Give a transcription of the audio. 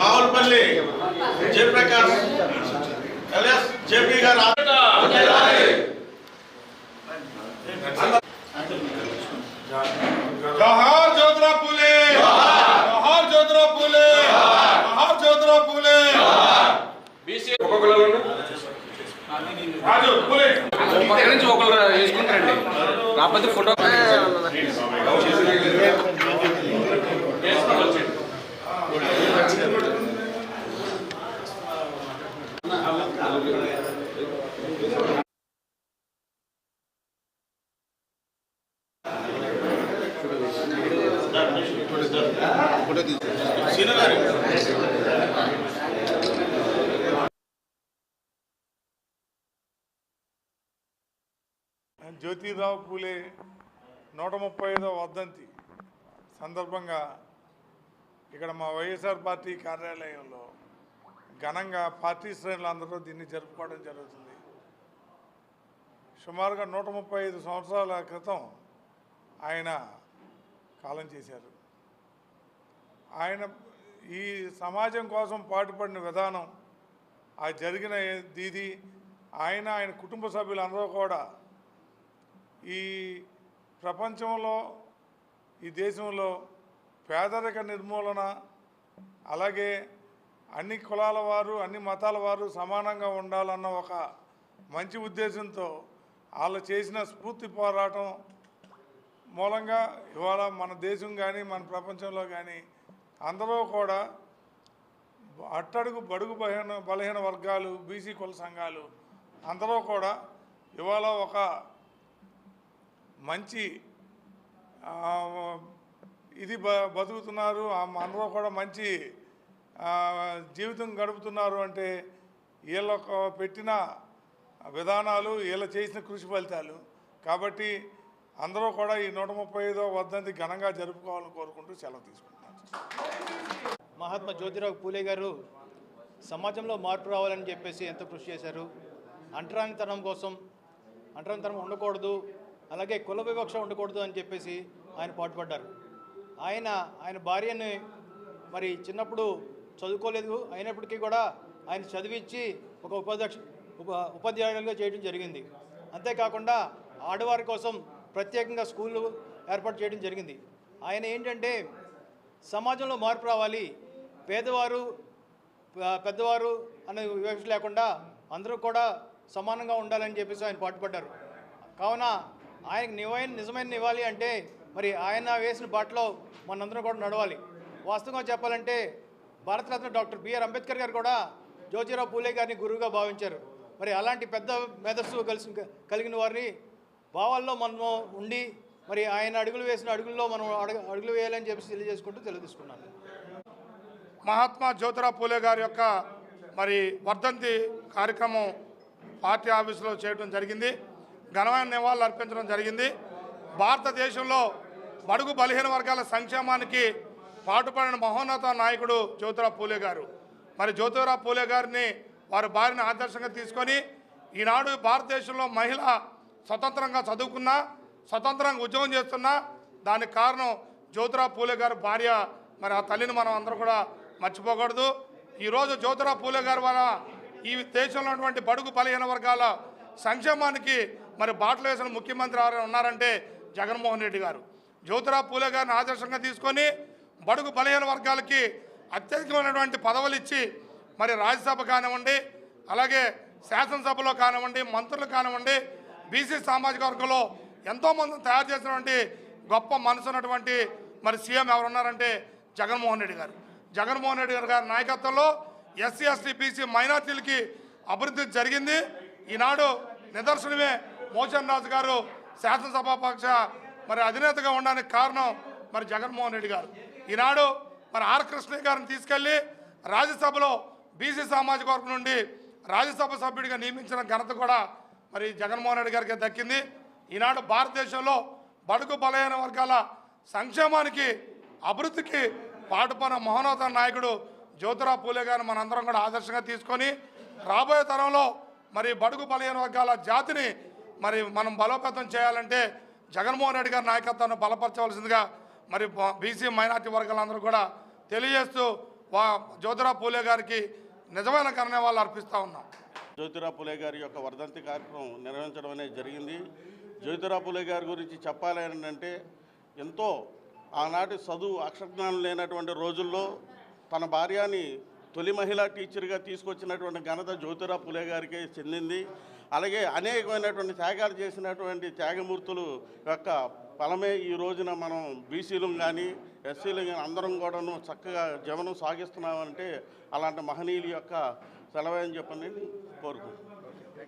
మావులపల్లి Jayaprakash. LS JP గారు. జోహార్ జ్యోతిరా పూలే. జోహార్ జ్యోతిరా పూలే. జోహార్ జ్యోతిరా పూలే. బీసీ ఒక్కొక్కరు ఫోటో జ్యోతిరావు పూలే నూట ముప్పై ఐదవ వర్ధంతి సందర్భంగా ఇక్కడ మా వైఎస్ఆర్ పార్టీ కార్యాలయంలో ఘనంగా పార్టీ శ్రేణులందరూ దీన్ని జరుపుకోవడం జరుగుతుంది. సుమారుగా నూట ముప్పై ఐదు సంవత్సరాల క్రితం ఆయన కాలం చేశారు. ఆయన ఈ సమాజం కోసం పాటుపడిన విధానం ఆ జరిగిన దీది ఆయన ఆయన కుటుంబ సభ్యులందరూ కూడా ఈ ప్రపంచంలో ఈ దేశంలో పేదరిక నిర్మూలన అలాగే అన్ని కులాల వారు అన్ని మతాల వారు సమానంగా ఉండాలన్న ఒక మంచి ఉద్దేశంతో వాళ్ళు చేసిన స్ఫూర్తి పోరాటం మూలంగా ఇవాళ మన దేశం కానీ మన ప్రపంచంలో కానీ అందరూ కూడా అట్టడుగు బడుగు బలహీన బలహీన వర్గాలు బీసీ కుల సంఘాలు అందరూ కూడా ఇవాళ ఒక మంచి ఇది బ బతుకుతున్నారు. అందరూ కూడా మంచి జీవితం గడుపుతున్నారు అంటే వీళ్ళకు పెట్టిన విధానాలు వీళ్ళ చేసిన కృషి ఫలితాలు. కాబట్టి అందరూ కూడా ఈ నూట ముప్పై ఐదో వర్ధంతి ఘనంగా జరుపుకోవాలని కోరుకుంటూ సెలవు తీసుకుంటున్నాను. మహాత్మా జ్యోతిరావు పూలే గారు సమాజంలో మార్పు రావాలని చెప్పేసి ఎంతో కృషి చేశారు. అంటరానితనం కోసం అంటరానితనం ఉండకూడదు అలాగే కుల వివక్ష ఉండకూడదు అని చెప్పేసి ఆయన పాటుపడ్డారు. ఆయన ఆయన భార్యని మరి చిన్నప్పుడు చదువుకోలేదు అయినప్పటికీ కూడా ఆయన చదివించి ఒక ఉపాధ్యక్ష ఉప ఉపాధ్యాయులుగా చేయడం జరిగింది. అంతేకాకుండా ఆడవారి కోసం ప్రత్యేకంగా స్కూళ్ళు ఏర్పాటు చేయడం జరిగింది. ఆయన ఏంటంటే సమాజంలో మార్పు రావాలి పేదవారు పెద్దవారు అనే వివక్ష లేకుండా అందరూ కూడా సమానంగా ఉండాలని చెప్పేసి ఆయన పాటుపడ్డారు. కావున ఆయనకు నివైన నిజమైన ఇవ్వాలి అంటే మరి ఆయన వేసిన బాటలో మనందరం కూడా నడవాలి. వాస్తవంగా చెప్పాలంటే భారతరత్న డాక్టర్ బిఆర్ అంబేద్కర్ గారు కూడా జ్యోతిరావు పూలే గారిని గురువుగా భావించారు. మరి అలాంటి పెద్ద మేధస్సు కలిసి కలిగిన వారిని భావాల్లో మనము ఉండి మరి ఆయన అడుగులు వేసిన అడుగుల్లో మనం అడుగు అడుగులు వేయాలని చెప్పి తెలియజేసుకుంటూ తెలియజేసుకున్నాను. మహాత్మా జ్యోతిరావు పూలే గారి యొక్క మరి వర్ధంతి కార్యక్రమం పార్టీ ఆఫీసులో చేయడం జరిగింది. ఘనమైన నివాళులు అర్పించడం జరిగింది. భారతదేశంలో బడుగు బలహీన వర్గాల సంక్షేమానికి పాటుపడిన మహోన్నత నాయకుడు జ్యోతిరావు పూలే గారు. మరి జ్యోతిరావు పూలే గారిని వారి భార్యను ఆదర్శంగా తీసుకొని ఈనాడు భారతదేశంలో మహిళ స్వతంత్రంగా చదువుకున్నా స్వతంత్రంగా ఉద్యోగం చేస్తున్నా దానికి కారణం జ్యోతిరావు పూలే గారి భార్య. మరి ఆ తల్లిని మనం అందరం కూడా మర్చిపోకూడదు. ఈరోజు జ్యోతిరావు పూలే గారి వల్ల ఈ దేశంలో ఉన్నటువంటి బడుగు బలహీన వర్గాల సంక్షేమానికి మరి బాటలు వేసిన ముఖ్యమంత్రి ఎవరైనా ఉన్నారంటే జగన్మోహన్ రెడ్డి గారు. జ్యోతిరావు పూలే గారిని ఆదర్శంగా తీసుకొని బడుగు బలహీన వర్గాలకి అత్యధికమైనటువంటి పదవులు ఇచ్చి మరి రాజ్యసభ కానివ్వండి అలాగే శాసనసభలో కానివ్వండి మంత్రులు కానివ్వండి బీసీ సామాజిక వర్గంలో ఎంతోమందిని తయారు చేసినటువంటి గొప్ప మనసు ఉన్నటువంటి మరి సీఎం ఎవరున్నారంటే జగన్మోహన్ రెడ్డి గారు. జగన్మోహన్ రెడ్డి గారు గారి నాయకత్వంలో ఎస్సీ ఎస్టీ బీసీ మైనార్టీలకి అభివృద్ధి జరిగింది. ఈనాడు నిదర్శనమే మోచన్ రాజు గారు శాసనసభాపక్ష మరి అధినేతగా ఉండడానికి కారణం మరి జగన్మోహన్ రెడ్డి గారు. ఈనాడు మరి ఆర్ కృష్ణయ్య గారిని తీసుకెళ్ళి రాజ్యసభలో బీసీ సామాజిక వర్గం నుండి రాజ్యసభ సభ్యుడిగా నియమించిన ఘనత కూడా మరి జగన్మోహన్ రెడ్డి గారికి దక్కింది. ఈనాడు భారతదేశంలో బడుగు బలహీన వర్గాల సంక్షేమానికి అభివృద్ధికి పాటుపడిన మహోన్నత నాయకుడు జ్యోతిరా పూలే గారిని మనందరం కూడా ఆదర్శంగా తీసుకొని రాబోయే తరంలో మరి బడుగు బలహీన వర్గాల జాతిని మరి మనం బలోపేతం చేయాలంటే జగన్మోహన్ రెడ్డి గారి నాయకత్వాన్ని బలపరచవలసిందిగా మరి బీసీ మైనార్టీ వర్గాలందరూ కూడా తెలియజేస్తూ వా జ్యోతిరా పూలే గారికి నిజమైన కర్ణవాళ్ళు అర్పిస్తూ ఉన్నాం. జ్యోతిరావు పులే గారి యొక్క వర్ధంతి కార్యక్రమం నిర్వహించడం అనేది జరిగింది. జ్యోతిరావు పులే గారి గురించి చెప్పాలి అంటే ఎంతో ఆనాటి చదువు అక్షరజ్ఞానం లేనటువంటి రోజుల్లో తన భార్యని తొలి మహిళా టీచర్గా తీసుకొచ్చినటువంటి ఘనత జ్యోతిరావు పులే గారికి చెందింది. అలాగే అనేకమైనటువంటి త్యాగాలు చేసినటువంటి త్యాగమూర్తులు యొక్క ఫలమే ఈ రోజున మనం బీసీలు కానీ ఎస్సీలు కానీ అందరం కూడాను చక్కగా జీవనం సాగిస్తున్నామంటే అలాంటి మహనీయుల యొక్క సెలవు అని చెప్పండి కోరుకుంటున్నాను